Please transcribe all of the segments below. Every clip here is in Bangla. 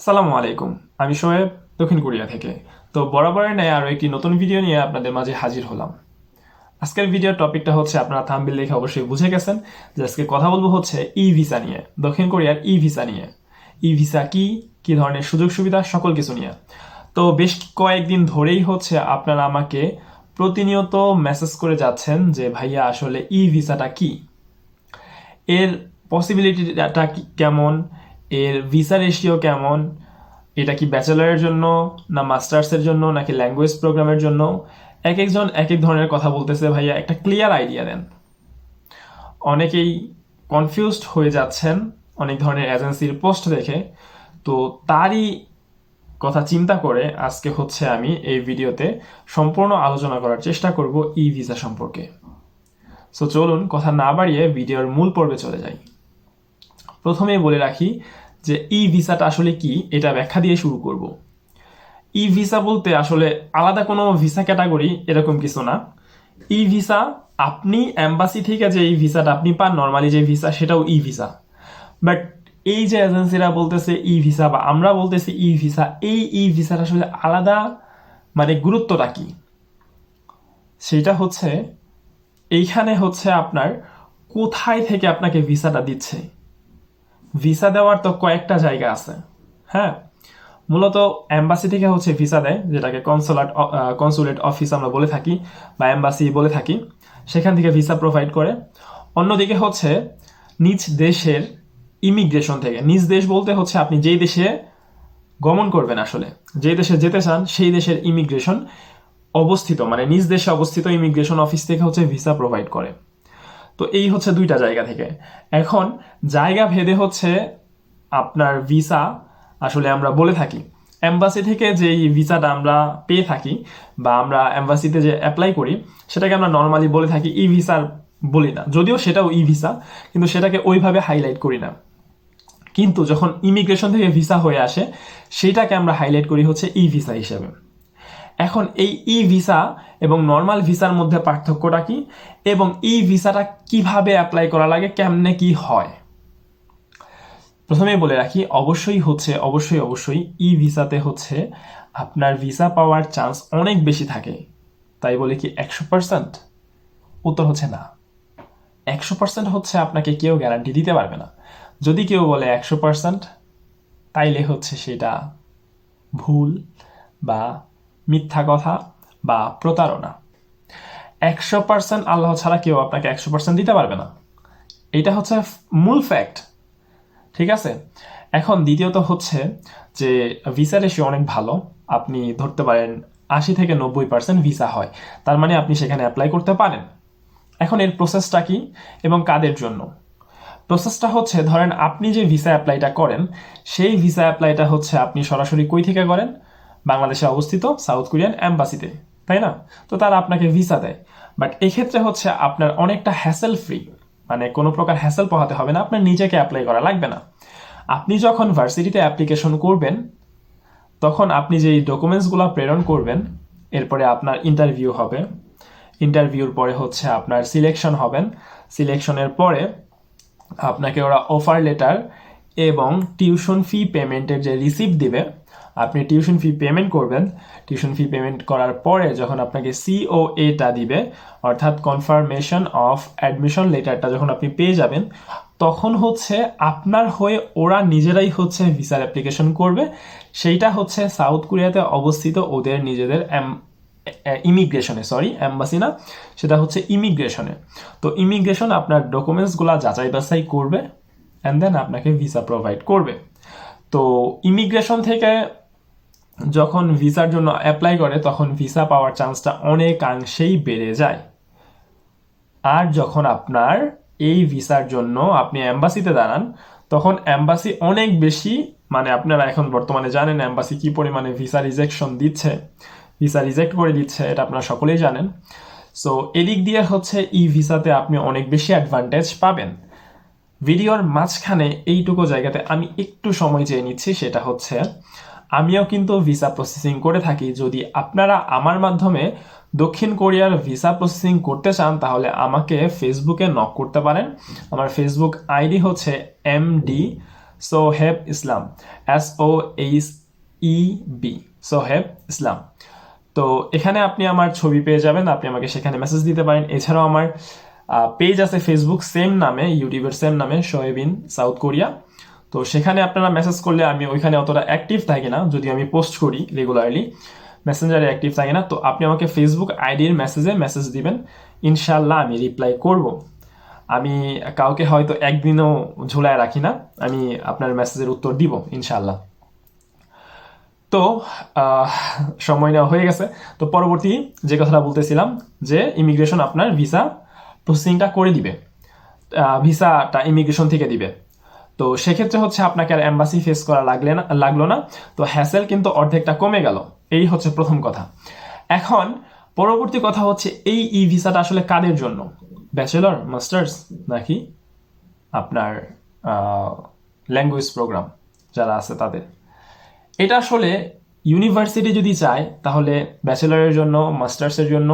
আসসালামু আলাইকুম। আমি শোয়েব দক্ষিণ কোরিয়া থেকে। তো বরাবরের ন্যায় আরও একটি নতুন ভিডিও নিয়ে আপনাদের মাঝে হাজির হলাম। আজকের ভিডিওর টপিকটা হচ্ছে, আপনারা থাম্বিল দেখে অবশ্যই বুঝে গেছেন যে আজকে কথা বলব হচ্ছে ই ভিসা নিয়ে, দক্ষিণ কোরিয়ার ই ভিসা নিয়ে। ই ভিসা কি কি ধরনের সুযোগ সুবিধা, সকল কিছু নিয়ে। তো বেশ কয়েকদিন ধরেই হচ্ছে আপনারা আমাকে প্রতিনিয়ত মেসেজ করে যাচ্ছেন যে, ভাইয়া, আসলে ই ভিসাটা কি? এর পসিবিলিটিটা কেমন? এর ভিসা রেশিও কেমন? এটা কি ব্যাচেলারের জন্য, না মাস্টার্সের জন্য, নাকি ল্যাঙ্গুয়েজ প্রোগ্রামের জন্য? এক একজন এক এক ধরনের কথা বলতেছে ভাইয়া, একটা ক্লিয়ার আইডিয়া দেন। অনেকেই কনফিউজড হয়ে যাচ্ছেন, অনেক ধরনের এজেন্সির পোস্ট দেখে। তো তারই কথা চিন্তা করে আজকে হচ্ছে আমি এই ভিডিওতে সম্পূর্ণ আলোচনা করার চেষ্টা করব ই ভিসা সম্পর্কে। সো চলুন, কথা না বাড়িয়ে ভিডিওর মূল পর্বে চলে যাই। প্রথমেই বলে রাখি যে ই ভিসাটা আসলে কি, এটা ব্যাখ্যা দিয়ে শুরু করব। ই ভিসা বলতে আসলে আলাদা কোনো ভিসা ক্যাটাগরি এরকম কিছু না। ই ভিসা, আপনি অ্যাম্বাসি থেকে যে এই ভিসাটা আপনি পান, নর্মালি যে ভিসা, সেটাও ই ভিসা। বাট এই যে এজেন্সিরা বলতেছে ই ভিসা বা আমরা বলতেছি ই ভিসা, এই ই ভিসাটা আসলে আলাদা মানে গুরুত্বটা কি? সেটা হচ্ছে, এইখানে হচ্ছে আপনার কোথায় থেকে আপনাকে ভিসাটা দিচ্ছে। ভিসা দেওয়ার তো কয়েকটা জায়গা আছে হ্যাঁ? মূলত অ্যাম্বাসি থেকে হচ্ছে ভিসা দেয়, যেটাকে কনসুলেট কনসুলেট অফিস আমরা বলে থাকি, বা অ্যাম্বাসি বলে থাকি। সেখান থেকে ভিসা প্রোভাইড করে। অন্যদিকে হচ্ছে নিজ দেশের ইমিগ্রেশন থেকে। নিজ দেশ বলতে হচ্ছে আপনি যেই দেশে গমন করবেন আসলে, যেই দেশে যেতে চান, সেই দেশের ইমিগ্রেশন অবস্থিত। মানে নিজ দেশে অবস্থিত ইমিগ্রেশন অফিস থেকে হচ্ছে ভিসা প্রোভাইড করে। তো এই হচ্ছে দুইটা জায়গা থেকে। এখন জায়গা ভেদে হচ্ছে আপনার ভিসা আসলে আমরা বলে থাকি। অ্যাম্বাসি থেকে যে ভিসাটা আমরা পেয়ে থাকি বা আমরা অ্যাম্বাসিতে যে অ্যাপ্লাই করি, সেটাকে আমরা নর্মালি বলে থাকি ই ভিসার বলি না। যদিও সেটাও ই ভিসা কিন্তু সেটাকে ওইভাবে হাইলাইট করি না। কিন্তু যখন ইমিগ্রেশন থেকে ভিসা হয়ে আসে, সেটাকে আমরা হাইলাইট করি হচ্ছে ই ভিসা হিসেবে। এখন এই ই ভিসা এবং নর্মাল ভিসার মধ্যে পার্থক্যটা কি? এবং ই ভিসাটা কীভাবে অ্যাপ্লাই করা লাগে, কেমনে কি হয়? প্রথমে বলে রাখি, অবশ্যই হচ্ছে, অবশ্যই অবশ্যই ই ভিসাতে হচ্ছে আপনার ভিসা পাওয়ার চান্স অনেক বেশি থাকে। তাই বলে কি একশো পার্সেন্ট উত্তর হচ্ছে না। একশো পার্সেন্ট হচ্ছে আপনাকে কেউ গ্যারান্টি দিতে পারবে না। যদি কেউ বলে একশো পার্সেন্ট তাইলে হচ্ছে সেটা ভুল বা মিথ্যা কথা বা প্রতারণা। একশো পার্সেন্ট আল্লাহ ছাড়া কেউ আপনাকে একশো পার্সেন্ট দিতে পারবে না। এটা হচ্ছে মূল ফ্যাক্ট ঠিক আছে? এখন দ্বিতীয়ত হচ্ছে যে ভিসা রেশিও অনেক ভালো। আপনি ধরতে পারেন আশি থেকে নব্বই পার্সেন্ট ভিসা হয়। তার মানে আপনি সেখানে অ্যাপ্লাই করতে পারেন। এখন এর প্রসেসটা কি এবং কাদের জন্য? প্রসেসটা হচ্ছে, ধরেন আপনি যে ভিসা অ্যাপ্লাইটা করেন, সেই ভিসা অ্যাপ্লাইটা হচ্ছে আপনি সরাসরি কই থেকে করেন? বাংলাদেশে অবস্থিত সাউথ কোরিয়ান অ্যাম্বাসিতে তাই না? তো তারা আপনাকে ভিসা দেয়। বাট এক্ষেত্রে হচ্ছে আপনার অনেকটা হ্যাসেল ফ্রি মানে কোনো প্রকার হ্যাসেল পোহাতে হবে না, আপনার নিজেকে অ্যাপ্লাই করা লাগবে না। আপনি যখন ভার্সিটিতে অ্যাপ্লিকেশন করবেন, তখন আপনি যেই ডকুমেন্টসগুলো প্রেরণ করবেন, এরপরে আপনার ইন্টারভিউ হবে। ইন্টারভিউর পরে হচ্ছে আপনার সিলেকশন হবেন। সিলেকশনের পরে আপনাকে ওরা অফার লেটার এবং টিউশন ফি পেমেন্টের যে রিসিপ্ট দিবে, আপনি টিউশন ফি পেমেন্ট করবেন। টিউশন ফি পেমেন্ট করার পরে যখন আপনাকে সিও এটা দিবে, অর্থাৎ কনফার্মেশন অফ অ্যাডমিশন লেটারটা যখন আপনি পেয়ে যাবেন, তখন হচ্ছে আপনার হয়ে ওরা নিজেরাই হচ্ছে ভিসার অ্যাপ্লিকেশন করবে। সেইটা হচ্ছে সাউথ কোরিয়াতে অবস্থিত ওদের নিজেদের ইমিগ্রেশনে সরি অ্যাম্বাসি না, সেটা হচ্ছে ইমিগ্রেশনে তো ইমিগ্রেশন আপনার ডকুমেন্টসগুলো যাচাই বাছাই করবে। অ্যান্ড দেন আপনাকে ভিসা প্রোভাইড করবে। তো ইমিগ্রেশন থেকে যখন ভিসার জন্য অ্যাপ্লাই করে, তখন ভিসা পাওয়ার চান্সটা অনেকাংশেই বেড়ে যায়। আর যখন আপনার এই ভিসার জন্য আপনি অ্যাম্বাসিতে দাঁড়ান, তখন অ্যাম্বাসি অনেক বেশি মানে আপনারা এখন বর্তমানে জানেন অ্যাম্বাসি কি পরিমাণে ভিসা রিজেকশন দিচ্ছে। ভিসা রিজেক্ট করে দিচ্ছে, এটা আপনারা সকলেই জানেন। সো এদিক দিয়ে হচ্ছে ই ভিসাতে আপনি অনেক বেশি অ্যাডভান্টেজ পাবেন। ভিডিওর মাঝখানে এইটুকু জায়গাতে আমি একটু সময় চেয়ে নিচ্ছি, সেটা হচ্ছে আমিও কিন্তু ভিসা প্রসেসিং করে থাকি। যদি আপনারা আমার মাধ্যমে দক্ষিণ কোরিয়ার ভিসা প্রসেসিং করতে চান, তাহলে আমাকে ফেসবুকে নক করতে পারেন। আমার ফেসবুক আইডি হচ্ছে M D Soheb Islam S O H E B Soheb Islam তো এখানে আপনি আমার ছবি পেয়ে যাবেন, আপনি আমাকে সেখানে মেসেজ দিতে পারেন। এছাড়াও আমার পেজ আছে ফেসবুক সেম নামে ইউটিউবের সেম নামে শোয়েব সাউথ কোরিয়া তো সেখানে আপনারা মেসেজ করলে আমি ওইখানে অতটা অ্যাক্টিভ থাকি না, যদি আমি পোস্ট করি রেগুলারলি মেসেঞ্জারে অ্যাক্টিভ থাকি না, তো আপনি আমাকে ফেসবুক আইডির মেসেজে মেসেজ দিবেন। ইনশাল্লাহ আমি রিপ্লাই করব। আমি কাউকে হয়তো একদিনও ঝোলায় রাখি না, আমি আপনার মেসেজের উত্তর দিব ইনশাল্লাহ তো সময় নেওয়া হয়ে গেছে। তো পরবর্তী যে কথাটা বলতেছিলাম, যে ইমিগ্রেশন আপনার ভিসা প্রসেসিংটা করে দিবে। ভিসাটা ইমিগ্রেশন থেকে দিবে। তো সেক্ষেত্রে হচ্ছে আপনাকে আর অ্যাম্বাসি ফেস করা লাগলে না, লাগল না। তো হ্যাসেল কিন্তু অর্ধেকটা কমে গেল। এই হচ্ছে প্রথম কথা। এখন পরবর্তী কথা হচ্ছে এই ই ভিসাটা আসলে কাদের জন্য? ব্যাচেলর মাস্টার্স নাকি আপনার ল্যাঙ্গুয়েজ প্রোগ্রাম যারা আছে তাদের? এটা আসলে ইউনিভার্সিটি যদি চায়, তাহলে ব্যাচেলারের জন্য মাস্টার্সের জন্য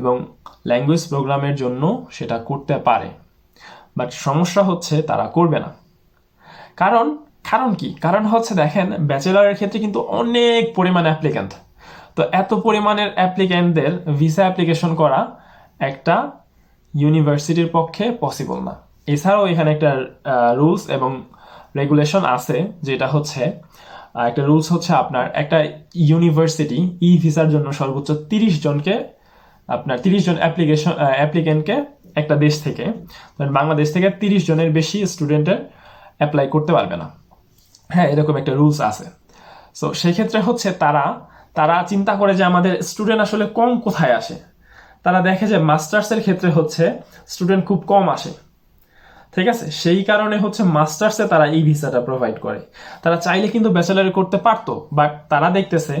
এবং ল্যাঙ্গুয়েজ প্রোগ্রামের জন্য সেটা করতে পারে। বাট সমস্যা হচ্ছে তারা করবে না। কারণ কারণ কি? কারণ হচ্ছে দেখেন ব্যাচেলারের ক্ষেত্রে কিন্তু অনেক পরিমাণে অ্যাপ্লিক্যান্ট তো এত পরিমাণের অ্যাপ্লিক্যান্টদের ভিসা অ্যাপ্লিকেশন করা একটা ইউনিভার্সিটির পক্ষে পসিবল না। এছাড়াও এখানে একটা রুলস এবং রেগুলেশন আছে, যেটা হচ্ছে একটা রুলস হচ্ছে আপনার একটা ইউনিভার্সিটি ই ভিসার জন্য সর্বোচ্চ তিরিশ জনকে, আপনার তিরিশ জন অ্যাপ্লিকেশন অ্যাপ্লিকেন্টকে একটা দেশ থেকে বাংলাদেশ থেকে তিরিশ জনের বেশি স্টুডেন্টের অ্যাপ্লাই করতে পারবে না। হ্যাঁ এরকম একটা রুলস আছে। সো সেক্ষেত্রে হচ্ছে তারা তারা চিন্তা করে যে আমাদের স্টুডেন্ট আসলে কম কোথায় আসে? তারা দেখে যে মাস্টার্সের ক্ষেত্রে হচ্ছে স্টুডেন্ট খুব কম আসে। ঠিক আছে? সেই কারণে হচ্ছে মাস্টার্সে তারা এই ভিসাটা প্রোভাইড করে। তারা চাইলে কিন্তু ব্যাচেলারে করতে পারতো বাট তারা দেখতেছে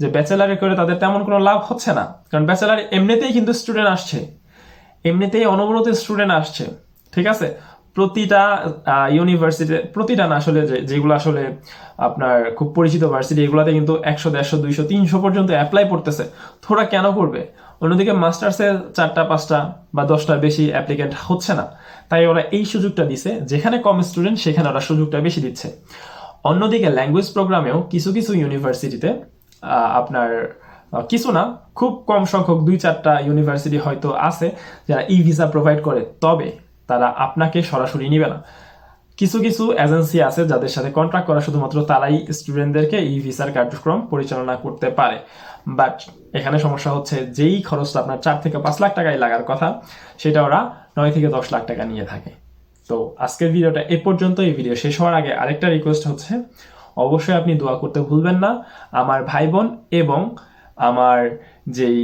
যে ব্যাচেলারে করে তাদের তেমন কোনো লাভ হচ্ছে না। কারণ ব্যাচেলারে এমনিতেই কিন্তু স্টুডেন্ট আসছে। এমনিতেই অনবরত স্টুডেন্ট আসছে, ঠিক আছে? প্রতিটা ইউনিভার্সিটি প্রতিটা না আসলে যেগুলো আসলে আপনার খুব পরিচিত ভার্সিটি এগুলোতে কিন্তু একশো, দেড়শো, দুইশো, তিনশো পর্যন্ত অ্যাপ্লাই করতেছে থোড়া কেন করবে? অন্যদিকে মাস্টার্সে চারটা, পাঁচটা বা দশটার বেশি অ্যাপ্লিকেন্ট হচ্ছে না। তাই ওরা এই সুযোগটা দিছে, যেখানে কম স্টুডেন্ট সেখানে ওরা সুযোগটা বেশি দিচ্ছে। অন্যদিকে ল্যাঙ্গুয়েজ প্রোগ্রামেও কিছু কিছু ইউনিভার্সিটিতে আপনার কিছু না, খুব কম সংখ্যক দুই, চারটা ইউনিভার্সিটি হয়তো আছে যারা ই ভিসা প্রোভাইড করে, তবে তারা আপনাকে সরাসরি নিবে না। কিছু কিছু এজেন্সি আছে যাদের সাথে কন্ট্রাক্ট করা শুধুমাত্র তারাই স্টুডেন্টদেরকে ই ভিসার কার্যক্রম পরিচালনা করতে পারে। বাট এখানে সমস্যা হচ্ছে যেই খরচটা আপনার চার থেকে পাঁচ লাখ টাকায় লাগার কথা, সেটা ওরা নয় থেকে দশ লাখ টাকা নিয়ে থাকে। তো আজকের ভিডিওটা এ পর্যন্ত এই ভিডিও শেষ হওয়ার আগে আরেকটা রিকোয়েস্ট হচ্ছে, অবশ্যই আপনি দোয়া করতে ভুলবেন না। আমার ভাই বোন এবং আমার যেই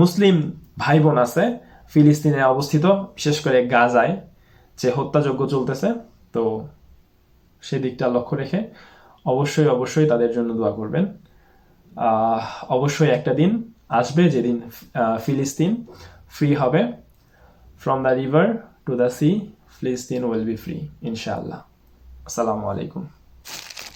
মুসলিম ভাই বোন আছে, ফিলিস্তিনে অবস্থিত, বিশেষ করে গাজায়, যে হত্যাযজ্ঞ চলতেছে তো সেদিকটা লক্ষ্য রেখে অবশ্যই অবশ্যই তাদের জন্য দোয়া করবেন। অবশ্যই একটা দিন আসবে যেদিন ফিলিস্তিন ফ্রি হবে। From the river to the sea ফিলিস্তিন উইল বি ফ্রি ইনশাআল্লাহ। আসসালামু আলাইকুম।